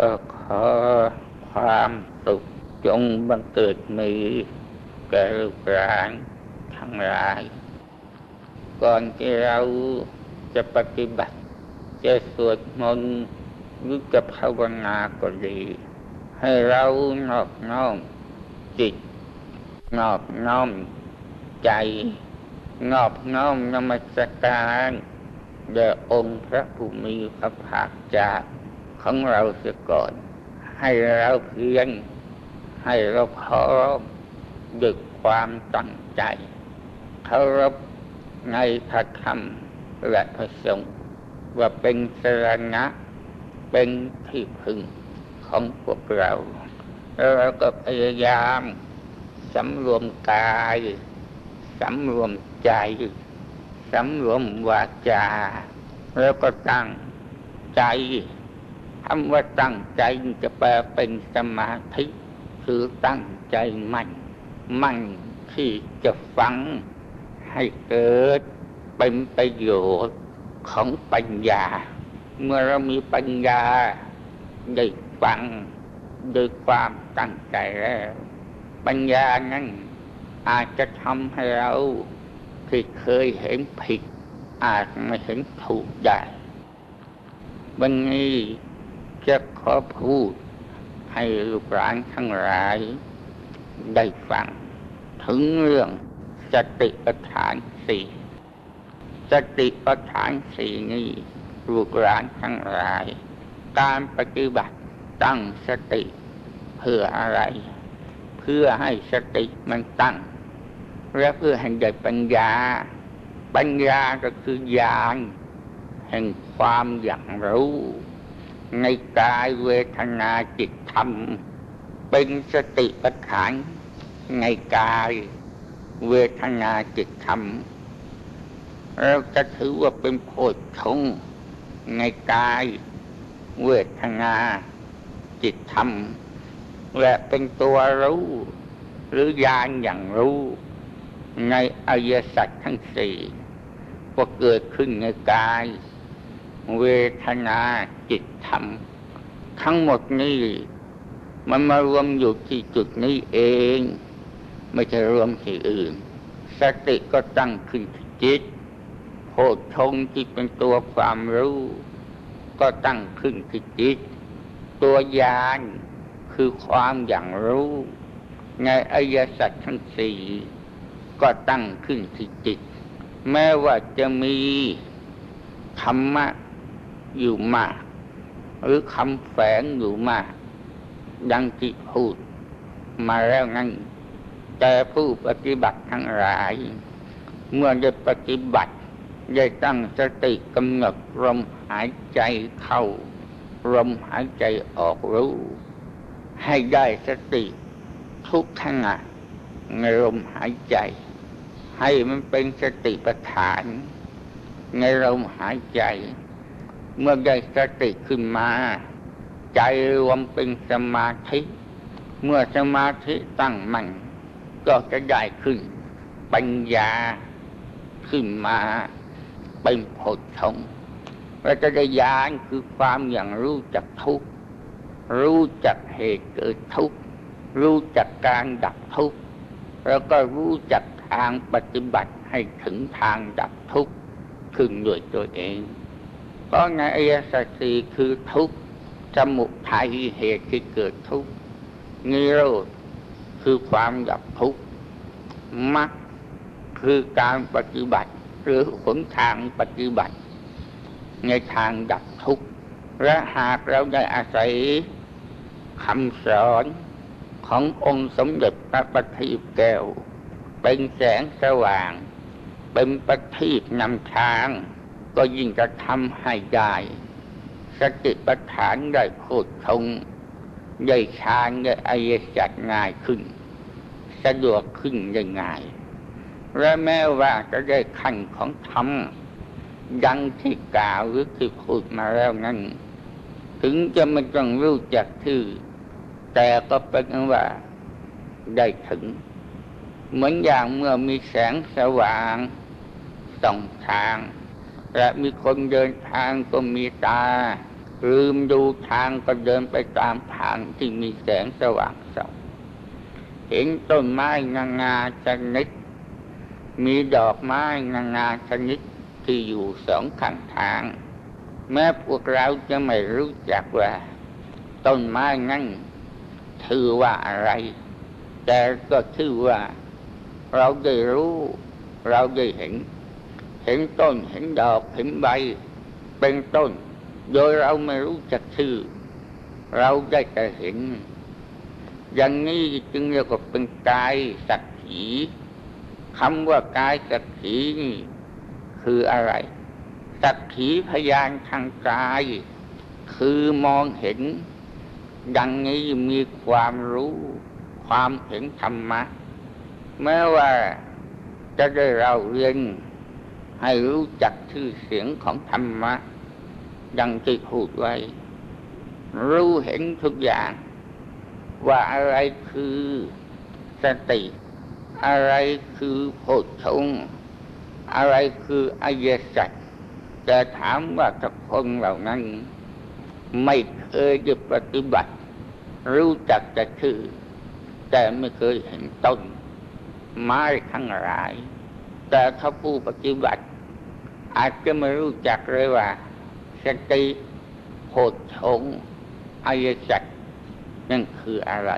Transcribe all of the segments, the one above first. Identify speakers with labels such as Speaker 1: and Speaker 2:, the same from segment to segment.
Speaker 1: ก็ขอความสุขจงบังเกิดมีแก่ลูกหลานทั้งหลาย ก่อนที่เราจะปฏิบัติ จะสวดมนต์หรือจะภาวนาก็ดี ให้เรานอบน้อมจิต นอบน้อมใจ นอบน้อมนมัสการแด่องค์พระผู้มีพระภาคเจ้า ของเราเสียก่อน ให้เราเพียงให้เราพร้อมด้วยความตั้งใจเคารพในพระธรรมและพระสงฆ์ว่าเป็นสรณะเป็นที่พึ่งของพวกเราแล้วเราก็พยายามสำรวมกายสำรวมใจสำรวมวาจา แล้วก็ตั้งใจ คำว่าตั้งใจจะแปลเป็นสมาธิคือตั้งใจมั่น มั่นที่จะฟังให้เกิดเป็นประโยชน์ของปัญญา เมื่อเรามีปัญญาได้ฟังด้วยความตั้งใจแล้วปัญญานั้นอาจจะทำให้เราที่เคยเห็นผิด อาจไม่เห็นถูกได้วันนี้ จะขอพูดให้ลูกหลานทั้งหลาย ได้ฟัง ถึงเรื่องสติปัฏฐานสี่สติปัฏฐานสี่นี้ลูกหลานทั้งหลาย การปฏิบัติตั้งสติเพื่ออะไร เพื่อให้สติมันตั้ง และเพื่อให้ได้ปัญญา ปัญญาก็คือญาณแห่งความอย่างรู้ ในกายเวทนาจิตธรรม เป็นสติปัฏฐาน ในกายเวทนาจิตธรรม เราจะถือว่าเป็นโพชฌงในกายเวทนาจิตธรรม และเป็นตัวรู้ หรือยานอย่างรู้ ในอริยสัจทั้งสี่ว่าเกิดขึ้นในกาย เวทนาจิตธรรม ทั้งหมดนี้ มันมารวมอยู่ที่จุดนี้เอง ไม่ใช่รวมที่อื่น สติก็ตั้งขึ้นที่จิตโพชงที่เป็นตัวความรู้ ก็ตั้งขึ้นที่จิต ตัวยานคือความอย่างรู้ ในอริยสัจทั้งสี่ก็ตั้งขึ้นที่จิต แม้ว่าจะมีธรรมะ อยู่มาก หรือคำแฝงอยู่มาก ดังที่พูด มาแล้วนั้นแต่ผู้ปฏิบัติทั้งหลาย เมื่อได้ปฏิบัติได้ตั้งสติกำหนดลมหายใจเข้าลมหายใจออกรู้ ให้ได้สติทุกขณะในลมหายใจ ให้มันเป็นสติปัฏฐาน ในลมหายใจ เมื่อได้สติขึ้นมา ใจรวมเป็นสมาธิ เมื่อสมาธิตั้งมั่นก็จะได้ขึ้น ปัญญาขึ้นมาเป็นผลทงเราจะได้ยานคือความอย่างรู้จักทุกข์รู้จักเหตุเกิดทุกข์รู้จักการดับทุกข์แล้วก็รู้จักทางปฏิบัติให้ถึงทางดับทุกข์ขึ้นด้วยตัวเอง เพราะในอริยสัจสี่คือทุกข์สมุทัยเหตุที่เกิดทุกข์นิโรธคือความดับทุกข์มรรคคือการปฏิบัติ หรือหนทางปฏิบัติ ในทางดับทุกข์และหากเราได้อาศัยคำสอนขององค์สมเด็จพระปฏิบแก้ว เป็นแสงสว่าง เป็นปฏิบนำทาง ก็ยิ่งจะทำให้ได้ สติปัฏฐานได้โคตรทงได้ฌานได้อายสัจง่ายขึ้น สะดวกขึ้นได้ง่าย และแม้ว่าจะได้ขั้นของธรรมดังที่กล่าวหรือที่พูดมาแล้วนั้น ถึงจะไม่ต้องรู้จักชื่อแต่ก็เป็นว่าได้ถึง เหมือนอย่างเมื่อมีแสงสว่างส่องทาง และมีคนเดินทางก็มีตา ลืมดูทางก็เดินไปตามทางที่มีแสงสว่างส่องเห็นต้นไม้งางาชนิด มีดอกไม้งางาชนิดที่อยู่สองข้างทาง แม้พวกเราจะไม่รู้จักว่าต้นไม้นั้นถือว่าอะไร แต่ก็ถือว่า เราได้รู้ เราได้เห็น เห็นต้น เห็นดอกเห็นใบ เป็นต้น โดยเราไม่รู้จักชื่อ เราได้แต่เห็น อย่างนี้จึงเรียกว่าเป็นกายสักขีคำว่ากายสักขีนี่คืออะไร สักขีพยานทางกาย คือมองเห็น ดังนี้มีความรู้ ความเห็นธรรมะแม้ว่าจะได้เราเรียน ให้รู้จักชื่อเสียงของธรรมะดังที่พูดไว้ รู้เห็นทุกอย่าง ว่าอะไรคือสติ อะไรคือโพชฌงอะไรคืออายสัจแต่ถามว่าทุกคนเหล่านั้น ไม่เคยจะปฏิบัติ รู้จักแต่ชื่อ แต่ไม่เคยเห็นต้นไม้ทั้งหลาย แต่เขาผู้ปฏิบัติ อาจจะไม่รู้จักเลยว่า สติโพชงอายสัจนั่นคืออะไร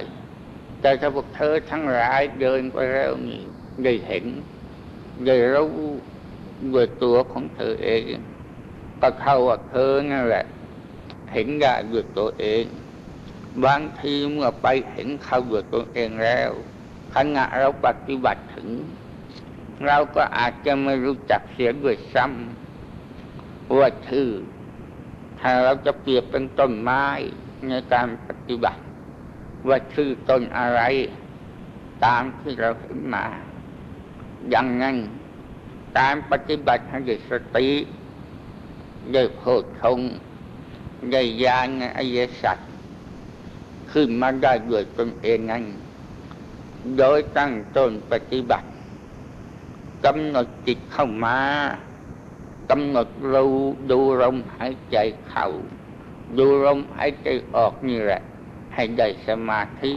Speaker 1: แต่ถ้าพวกเธอทั้งหลายเดินไปแล้วนี่ได้เห็น ได้รู้ด้วยตัวของเธอเอง ก็เข้าว่าเธอนั่นแหละ เห็นได้ด้วยตัวเอง บางทีเมื่อไปเห็นเขาด้วยตัวเองแล้วขณะเราปฏิบัติถึง เราก็อาจจะไม่รู้จักเสียด้วยซ้ำว่าชื่อ ถ้าเราจะเปรียบเป็นต้นไม้ในการปฏิบัติ ว่าชื่อต้นอะไร ตามที่เราเห็นมาอย่างนั้นการปฏิบัติให้ได้สติได้โพชงได้ยานอริยสัจขึ้นมาได้ด้วยตนเองนั้น โดยตั้งต้นปฏิบัติ กำหนดจิตเข้ามากำหนดรูดูลมหายใจเข้า ดูลมหายใจออกนี่แหละ ให้ได้สมาธิ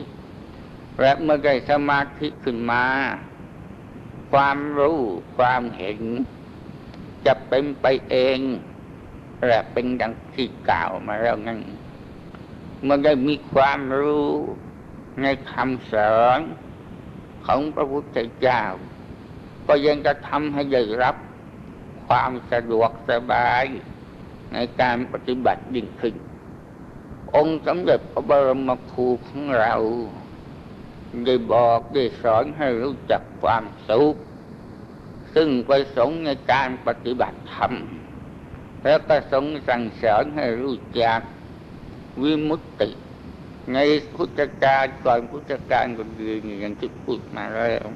Speaker 1: และเมื่อได้สมาธิขึ้นมา ความรู้ความเห็น จะเป็นไปเองและเป็นดังที่กล่าวมาแล้วนั้นเมื่อได้มีความรู้ในคำสอนของพระพุทธเจ้า ก็ยังจะทำให้ได้รับ ความสะดวกสบายในการปฏิบัติยิ่งขึ้น องค์สมเด็จพระบรมครูของเรา ได้บอกได้สอนให้รู้จักความสุขซึ่งประสงค์ในการปฏิบัติธรรม แล้วก็ทรงสั่งสอนให้รู้จักวิมุตติในพุทธกาลก่อนพุทธกาลก็ดีอย่างที่พูดมาแล้ว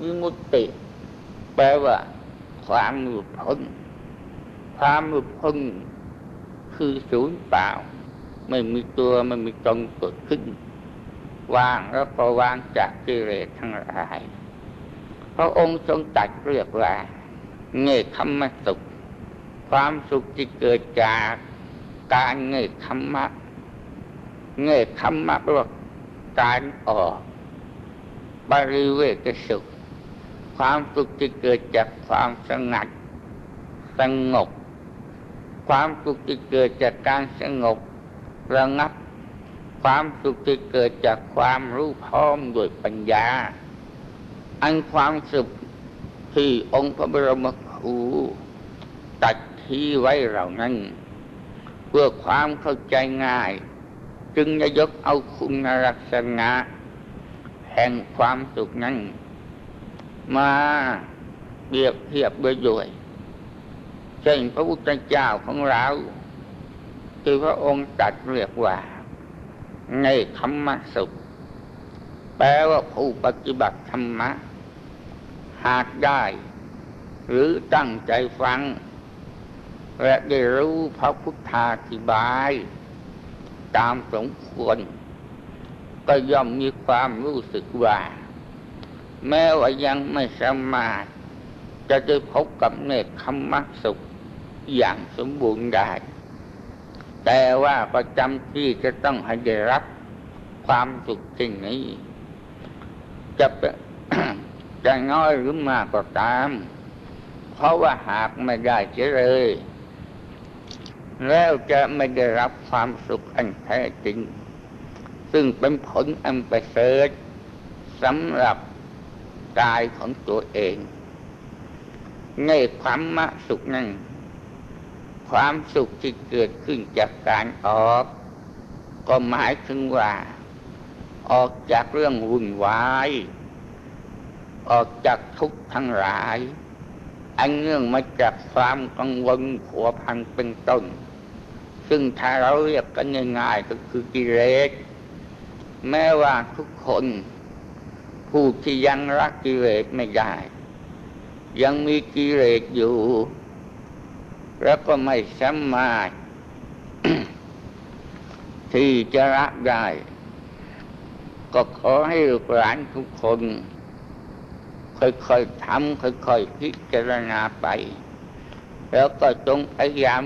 Speaker 1: วิมุตติ แปลว่า ความหลุดพ้น ความหลุดพ้นคือศูนย์เปล่า ไม่มีตัวไม่มีตรงเกิดขึ้นว่างแล้วก็ว่างจากกิเลสทั้งหลายพระองค์ทรงตัดเรียกว่าเงยคำมสุข ความสุขที่เกิดจากการเงยคำมะเงยคำมะแปลว่าการออก บริเวณสุข ความสุขที่เกิดจากความสงัดสงบ ความสุขที่เกิดจากการสงบระงับ ความสุขที่เกิดจากความรู้พร้อมด้วยปัญญา อันความสุขที่องค์พระบรมครูตัดที่ไว้เหล่านั้น เพื่อความเข้าใจง่าย จึงจะยกเอาคุณลักษณะแห่งความสุขนั้น มาเปรียบเทียบด้วยด้วยเช่นพระพุทธเจ้าของเราที่พระองค์ตัดเรียกว่าในธรรมสุข แปลว่าผู้ปฏิบัติธรรมะ หากได้ หรือตั้งใจฟัง และได้รู้พระพุทธาธิบาย ตามสมควร ก็ย่อมมีความรู้สึกว่า แม้ว่ายังไม่สามารถจะได้พบกับเนคขมมสุขอย่างสมบูรณ์ได้ แต่ว่าประจำที่จะต้องให้ได้รับความสุขสิ่งนี้ จะเป็นจะน้อยหรือมากก็ตาม เพราะว่าหากไม่ได้เฉเลย แล้วจะไม่ได้รับความสุขอันแท้จริง ซึ่งเป็นผลอันประเสริฐสำหรับ กายของตัวเองในความมะสุขนั้น ความสุขที่เกิดขึ้นจากการออก ก็หมายถึงว่า ออกจากเรื่องวุ่นวาย ออกจากทุกข์ทั้งหลาย อันเนื่องมาจากความกังวลผัวพันเป็นต้น ซึ่งถ้าเราเรียกกันง่ายๆก็คือกิเลสแม้ว่าทุกคน ผู้ที่ยังรักกิเลสไม่ได้ ยังมีกิเลสอยู่ แล้วก็ไม่สามารถที่จะละได้ ก็ขอให้ลูกหลานทุกคน ค่อยๆทำค่อยๆพิจารณาไป แล้วก็จงพยายาม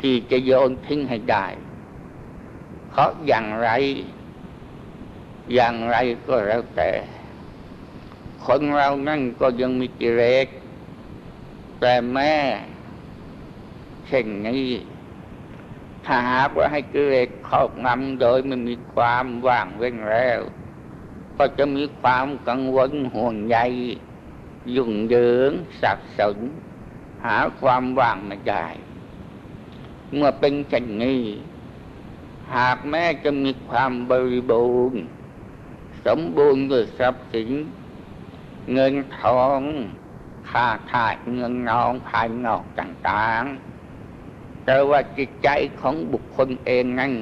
Speaker 1: ที่จะโยนทิ้งให้ได้ เพราะอย่างไร อย่างไรก็แล้วแต่ คนเรานั่นก็ยังมีกิเลสแต่แม่เช่นนี้ถ้าหากว่าให้กิเลสครอบงำโดยไม่มีความว่างเว้นแล้ว ก็จะมีความกังวลห่วงใยยุ่งเหยิงสับสนหาความว่างไม่ได้ เมื่อเป็นเช่นนี้ หากแม้จะมีความบริบูรณ์ สมบูรณ์ด้วยทรัพย์สินเงินทองค่าทาสเงินนองภายนอกต่างๆ แต่ว่าจิตใจของบุคคลเองนั้น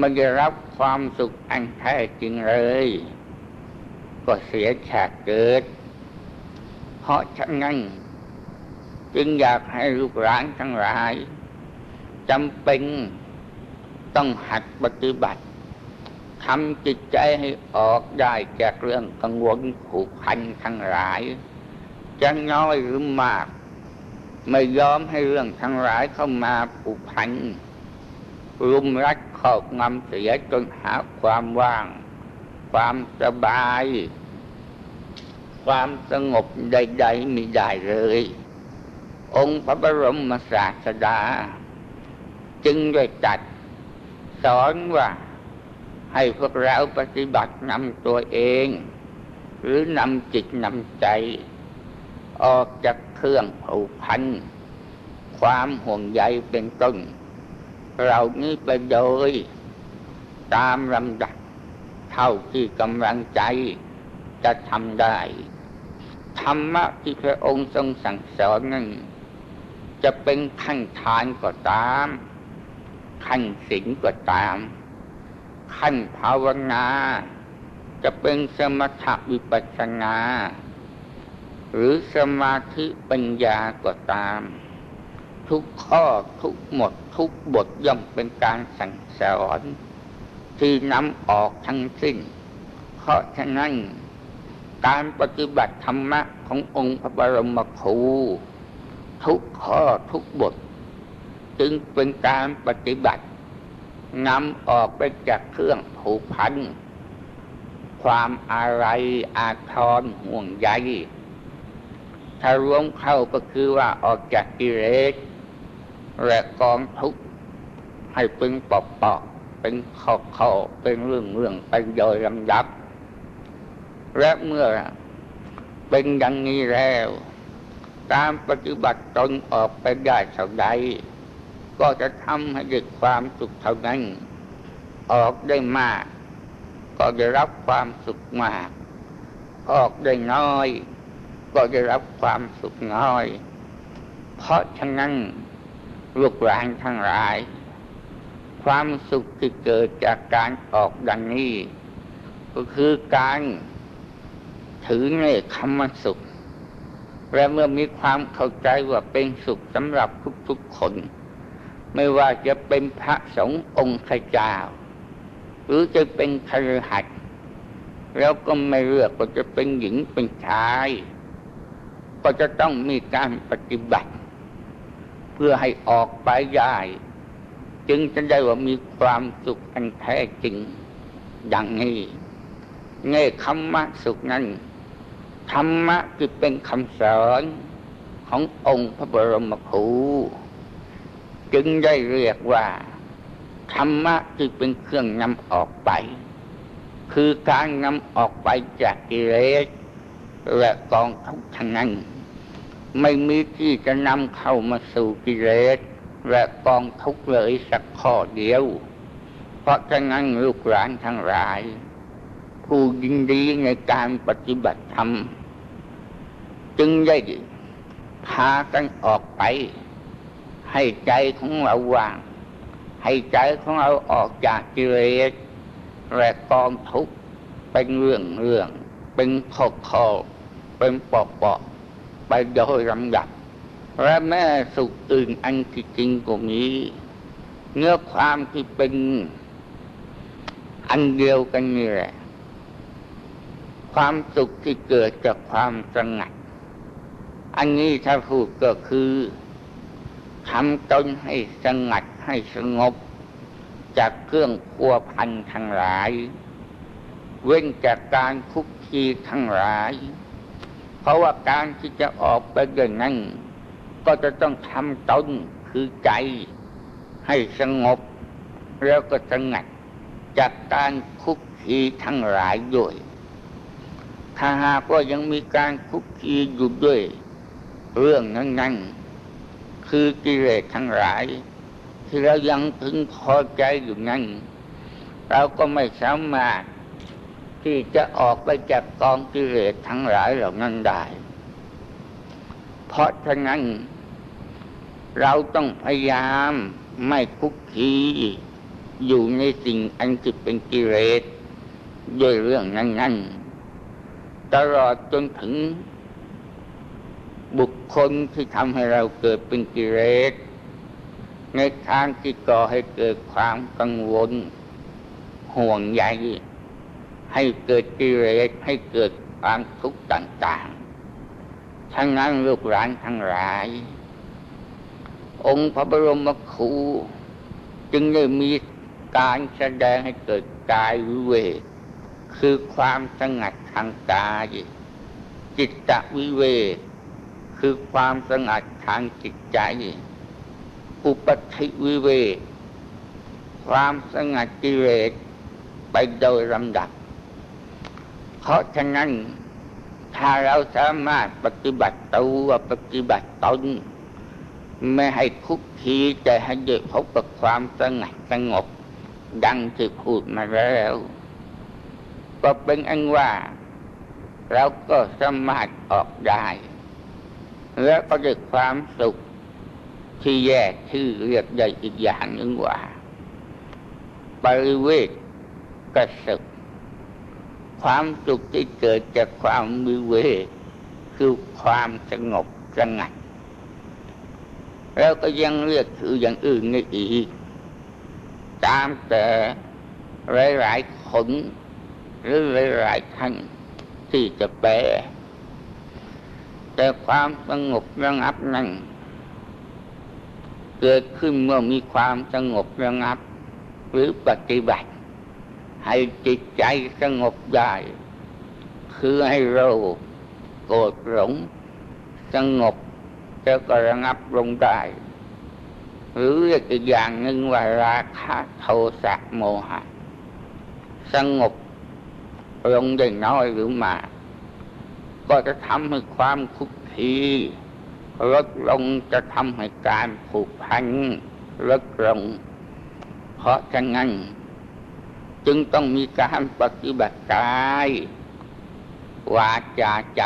Speaker 1: ม่ได้รับความสุขอันแท้จริงเลย ก็เสียชาติเกิด เพราะฉะนั้นจึงอยากให้ลูกหลานทั้งหลายจำเป็นต้องหัดปฏิบัติ ทำจิตใจให้ออกได้จากเรื่องกังวลผูกพันทั้งหลาย จะน้อยหรือมาก ไม่ยอมให้เรื่องทั้งหลายเข้ามาผูกพันรุมรัดขอบงำเสียจนหาความว่าง ความสบาย ความสงบใดๆไม่ได้เลย องค์พระบรมศาสดา จึงได้จัดสอนว่า ให้พวกเราปฏิบัตินำตัวเอง หรือนำจิตนำใจ ออกจากเครื่องผูกพัน ความห่วงใยเป็นต้น เรานี้ไปโดย ตามลำดับเท่าที่กำลังใจจะทำได้ธรรมะที่พระองค์ทรงสั่งสอนนั้นจะเป็นขั้นทานก็ตาม ขั้นศีลก็ตาม ขั้นภาวนา จะเป็นสมถะวิปัสสนา หรือสมาธิปัญญาก็ตาม ทุกข้อทุกหมดทุกบทย่อมเป็นการสั่งสอนที่นำออกทั้งสิ้น เพราะฉะนั้นการปฏิบัติธรรมะขององค์พระบรมครูทุกข้อทุกบท จึงเป็นการปฏิบัติ นำออกไปจากเครื่องผูกพัน ความอะไรอาทรห่วงใยถ้ารวมเข้าก็คือว่าออกจากกิเลสและกองทุกข์ให้เป็นปอกปอกเป็นข้อข้อเป็นเรื่องเรื่องไปโดยลำดับ และเมื่อเป็นดังนี้แล้ว การปฏิบัติตนออกไปได้เท่าใด ก็จะทำให้เกิดความสุขเท่านั้น ออกได้มาก ก็จะรับความสุขมาก ออกได้น้อย ก็จะรับความสุขน้อย เพราะฉะนั้นลูกหลานทั้งหลาย ความสุขที่เกิดจากการออกดังนี้ ก็คือการถือในคำว่าสุขและเมื่อมีความเข้าใจว่าเป็นสุขสำหรับทุกๆคน ไม่ว่าจะเป็นพระสงฆ์องค์ข้าเจ้าหรือจะเป็นคฤหัสถ์แล้วก็ไม่เลือกว่าจะเป็นหญิงเป็นชาย ก็จะต้องมีการปฏิบัติ เพื่อให้ออกไปได้จึงจะได้ว่ามีความสุขอันแท้จริง อย่างนี้เง่คำมะสุขนั้นธรรมะคือเป็นคำสอนขององค์พระบรมครู จึงได้เรียกว่า ธรรมะที่เป็นเครื่องนำออกไป คือการนำออกไปจากกิเลสและกองทุกข์ทั้งนั้น ไม่มีที่จะนำเข้ามาสู่กิเลสและกองทุกข์เลยสักข้อเดียว เพราะฉะนั้นลูกหลานทั้งหลาย ผู้ยินดีในการปฏิบัติธรรม จึงได้พากันออกไป ให้ใจของเราว่าง ให้ใจของเราออกจากกิเลสและกองทุกข์เป็นเรื่องเรื่องเป็นขอข้อเป็นปอกปอกไปโดยลำดับ และแม่สุขอื่นอันที่จริงกว่านี้ เนื้อความที่เป็นอันเดียวกันนี่แหละความสุขที่เกิดจากความสงัด อันนี้ถ้าพูดก็คือ ทำตนให้สงัดให้สงบ จากเครื่องพัวพันทั้งหลาย เว้นจากการคุกคีทั้งหลาย เพราะว่าการที่จะออกไปเดินนั้น ก็จะต้องทำตนคือใจให้สงบ แล้วก็สงัดจากการคุกคีทั้งหลายด้วย ถ้าหากว่ายังมีการคุกคีอยู่ด้วย เรื่องนั้นๆ คือกิเลสทั้งหลาย ที่เรายังพึงพอใจอยู่นั้น เราก็ไม่สามารถที่จะออกไปจากกองกิเลสทั้งหลายเหล่านั้นได้ เพราะฉะนั้น เราต้องพยายามไม่คุกคีอยู่ในสิ่งอันที่เป็นกิเลสด้วยเรื่องนั้นๆตลอดจนถึง บุคคลที่ทำให้เราเกิดเป็นกิเลสในทางที่ก่อให้เกิดความกังวล ห่วงใยให้เกิดกิเลสให้เกิดความทุกข์ต่างๆ ทั้งนั้นลูกหลานทั้งหลาย องค์พระบรมครูจึงได้มีการแสดงให้เกิดกายวิเวกคือความสงัดทางกายจิตตวิเวก คือความสงัดทางจิตใจ อุปธิวิเวกความสงัดกิเลสไปโดยลำดับ เพราะฉะนั้นถ้าเราสามารถปฏิบัติตัวปฏิบัติตนไม่ให้คุกคีแต่ให้เดพบกับความสงัดสงบ ดังที่พูดมาแล้ว ก็เป็นอันว่า เราก็สามารถออกได้ แล้วก็ได้ความสุขที่แยกชื่อเรียกได้อีกอย่างหนึ่งว่าปริเวทกสุขความสุขที่เกิดจากความมีเวทคือความสงบสงัด แล้วก็ยังเรียกถืออย่างอื่นในอีก ตามแต่หลายๆคนหรือหลายๆท่านที่จะแปล แต่ความสงบระงับนั้นเกิดขึ้นเมื่อมีความสงบระงับ หรือปฏิบัติ ให้จิตใจสงบได้ คือให้เราโกรธหลงสงบแล้วก็ระงับลงได้ หรือเรียกอีกอย่างหนึ่งว่าราคะโทสะโมหะ สงบลงได้น้อยหรือมาก ก็จะทำให้ความคุกคีลดลงจะทำให้การผูกพันลดลง เพราะฉะนั้น จึงต้องมีการปฏิบัติกายวาจาใจ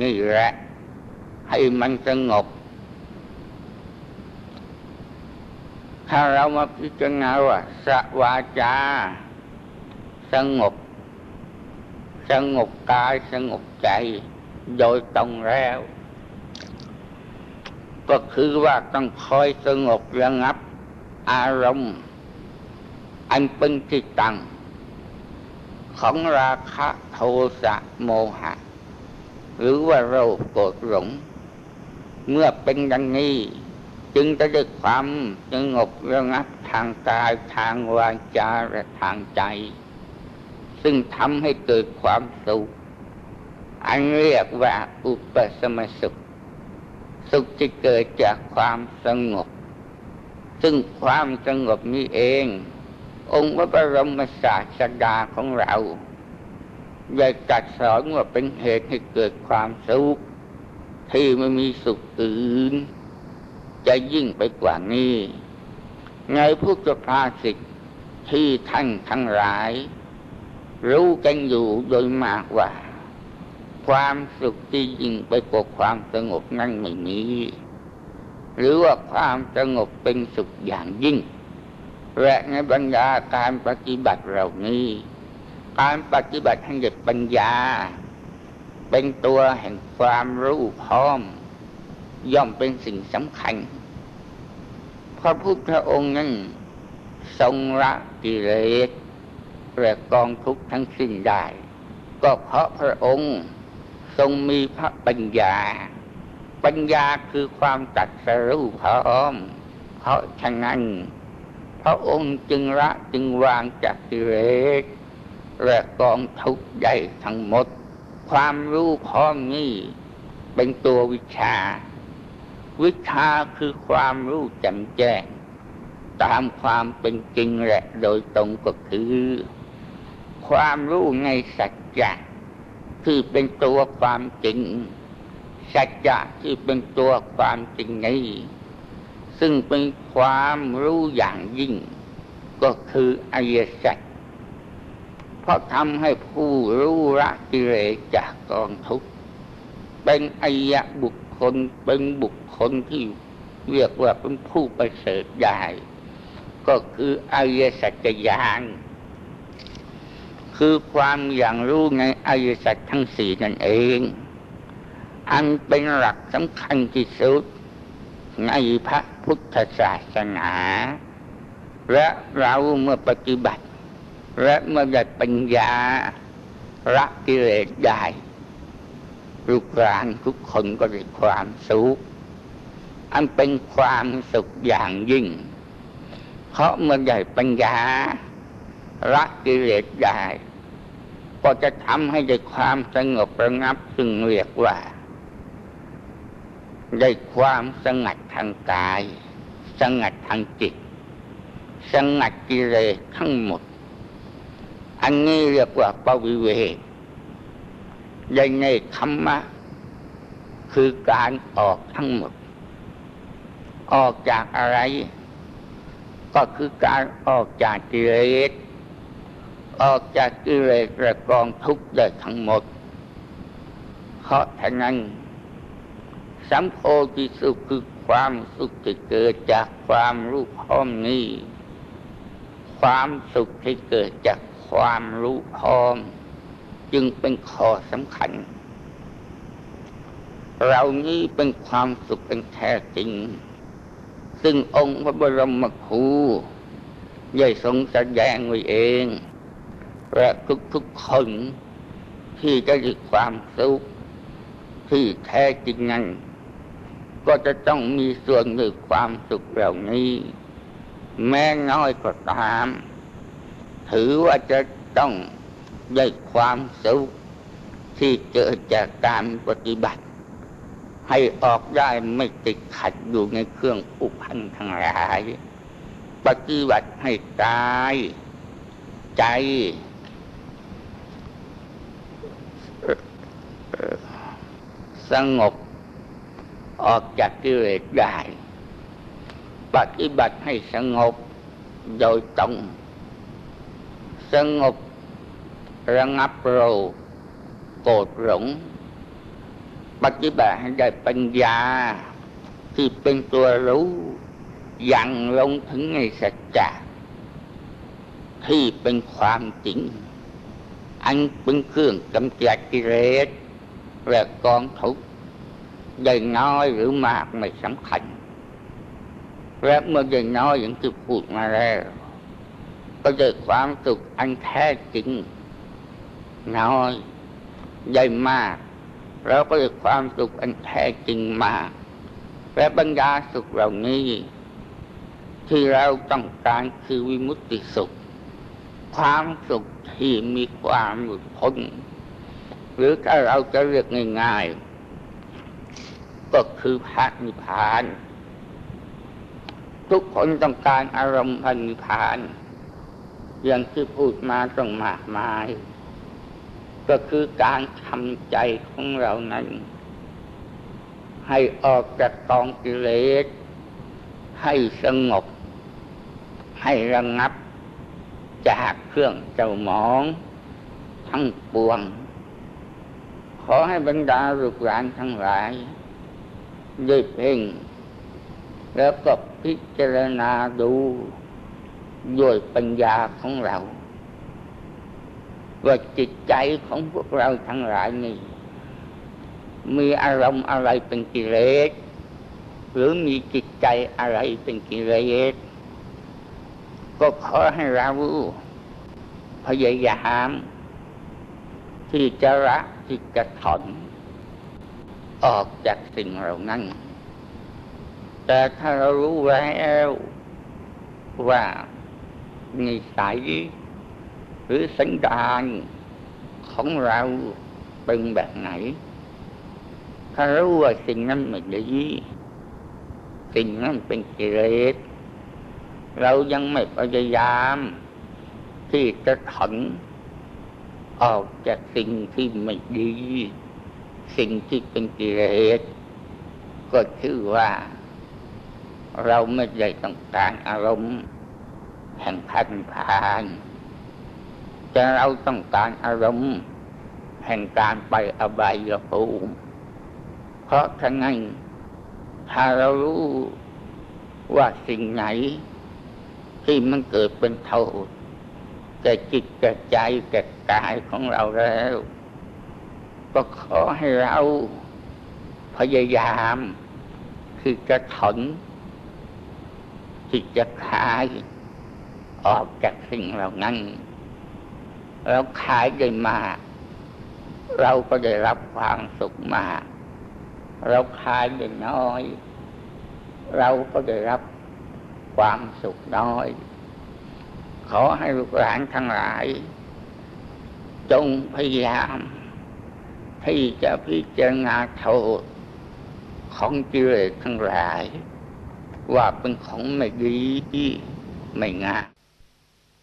Speaker 1: นี่แหละ ให้มันสงบ ถ้าเรามาพิจารณาว่าสวาจา สงบ สงบกายสงบใจ โดยตรงแล้ว ก็คือว่าต้องคอยสงบระงับ อารมณ์ อันเป็นจิตตัง ของราคะโทสะโมหะ หรือว่าโรคโกรธหลง เมื่อเป็นดังนี้ จึงจะได้ความสงบระงับทางกายทางวาจาและทางใจ ซึ่งทำให้เกิดความสุข อันเรียกว่าอุปสมสุข สุขที่เกิดจากความสงบ ซึ่งความสงบนี้เอง องค์พระบรมศาสดาของเราได้จัดสอนว่าเป็นเหตุให้เกิดความสุขที่ไม่มีสุขอื่น จะยิ่งไปกว่านี้ ในพุทธภาษิตที่ท่านทั้งหลาย รู้กันอยู่โดยมากว่า ความสุขที่ยิ่งไปกว่าความสงบนั่นไม่มีหรือว่าความสงบเป็นสุขอย่างยิ่งและในบรรดาการปฏิบัติเหล่านี้ การปฏิบัติให้เกิดปัญญา เป็นตัวแห่งความรู้พร้อม ย่อมเป็นสิ่งสำคัญพระพุทธองค์นั้นทรงละกิเลสและกองทุกข์ทั้งสิ้นได้ ก็เพราะพระองค์ ทรงมีพระปัญญา ปัญญาคือความตัดสรู้พร้อม เพราะฉะนั้นพระองค์จึงละจึงวางจากกิเลสและกองทุกข์ได้ทั้งหมด ความรู้พร้อมนี้เป็นตัววิชา วิชาคือความรู้แจ่มแจ้ง ตามความเป็นจริงและโดยตรงก็คือ ความรู้ในสัจจะ ที่เป็นตัวความจริง สัจจะที่เป็นตัวความจริงนี้ซึ่งเป็นความรู้อย่างยิ่ง ก็คืออริยสัจเพราะทำให้ผู้รู้ละกิเลสจากกองทุกข์เป็นอริยบุคคลเป็นบุคคนที่เรียกว่าเป็นผู้ประเสริฐใหญ่ก็คืออริยสัจญาณ คือความอย่างรู้ในอริยสัจทั้งสี่นั่นเอง อันเป็นหลักสำคัญที่สุดในพระพุทธศาสนา และเราเมื่อปฏิบัติ และเมื่อได้ปัญญาละกิเลสได้ลูกหลานทุกคนก็ได้ความสุขอันเป็นความสุขอย่างยิ่ง เพราะเมื่อใหญ่ปัญญา ละกิเลสได้ ก็จะทำให้ได้ความสงบระงับซึ่งเรียกว่า ได้ความสงัดทางกาย สงัดทางจิต สงัดกิเลสทั้งหมด อันนี้เรียกว่าปวิเวกในในธรรมะคือการออกทั้งหมด ออกจากอะไร ก็คือการออกจากกิเลส ออกจากกิเลสระกองทุกข์ได้ทั้งหมด เพราะฉะนั้นสัมโพธิสุขคือความสุขที่เกิดจากความรู้พร้อมนี้ ความสุขที่เกิดจากความรู้พร้อม จึงเป็นข้อสำคัญ เรานี้เป็นความสุขเป็นแท้จริง ซึ่งองค์พระบรมครูได้ทรงแสดงไว้เอง และทุกๆคนที่ได้ความสุขที่แท้จริงนั้นก็จะต้องมีส่วนในความสุขเหล่านี้ แม้น้อยก็ตาม ถือว่าจะต้องได้ความสุขที่เกิดจากการปฏิบัติ ให้ออกได้ไม่ติดขัดอยู่ในเครื่องอุพันทั้งหลาย ปฏิบัติให้กาย ใจ สงบออกจากกิเลสได้ ปฏิบัติให้สงบโดยตรง สงบระงับโรโกรธหลง ปฏิบัติให้ได้ปัญญา ที่เป็นตัวรู้ยังลงถึงในสัจจะที่เป็นความจริง อันเป็นเครื่องกำจัดกิเลส และกองทุกข์ได้น้อยหรือมากไม่สำคัญ และเมื่อได้น้อยอย่างที่พูดมาแล้วก็ได้ความสุขอันแท้จริงน้อยใหญ่มาก แล้วก็ได้ความสุขอันแท้จริงมาก และบรรดาสุขเหล่านี้ ที่เราต้องการคือวิมุตติสุข ความสุขที่มีความหลุดพ้น หรือถ้าเราจะเรียกง่ายๆก็คือพระนิพพาน ทุกคนต้องการอารมณ์พระนิพพาน อย่างที่พูดมาต้องมากมาย ก็คือการทำใจของเรานั้น ให้ออกจากกองกิเลสให้สงบ ให้ระงงับจากเครื่องเจ้าหมอง ทั้งปวง ขอให้บรรดาลูกหลานทั้งหลายได้เพ่ง แล้วก็พิจารณาดูด้วยปัญญาของเราว่าจิตใจของพวกเราทั้งหลายนี่ มีอารมณ์อะไรเป็นกิเลสหรือมีจิตใจอะไรเป็นกิเลสก็ขอให้เราพยายาม ที่จะละที่จะถอนออกจากสิ่งเหล่านั้น แต่ถ้าเรารู้แล้วว่านิสัยหรือสัญญาณของเราเป็นแบบไหน ถ้ารู้ว่าสิ่งนั้นไม่ดีสิ่งนั้นเป็นกิเลสเรายังไม่พยายาม ที่จะถอน ออกจากสิ่งที่ไม่ดี สิ่งที่เป็นกิเลสก็ชื่อว่า เราไม่ได้ต้องการอารมณ์แห่งพันพานแต่เราต้องการอารมณ์แห่งการไปอบายภูมิเพราะฉะนั้นถ้าเรารู้ว่าสิ่งไหน ที่มันเกิดเป็นโทษ แก่จิตแก่ใจแก่กายของเราแล้ว ก็ขอให้เราพยายามที่จะถอนที่จะคลายออกจากสิ่งเหล่านั้นเราขายได้มาก เราก็ได้รับความสุขมาก เราขายได้น้อย เราก็ได้รับความสุขน้อย ขอให้ลูกหลานทั้งหลาย จงพยายามที่จะพิจารณาโทษของกิเลสทั้งหลาย ว่าเป็นของไม่ดีไม่งาม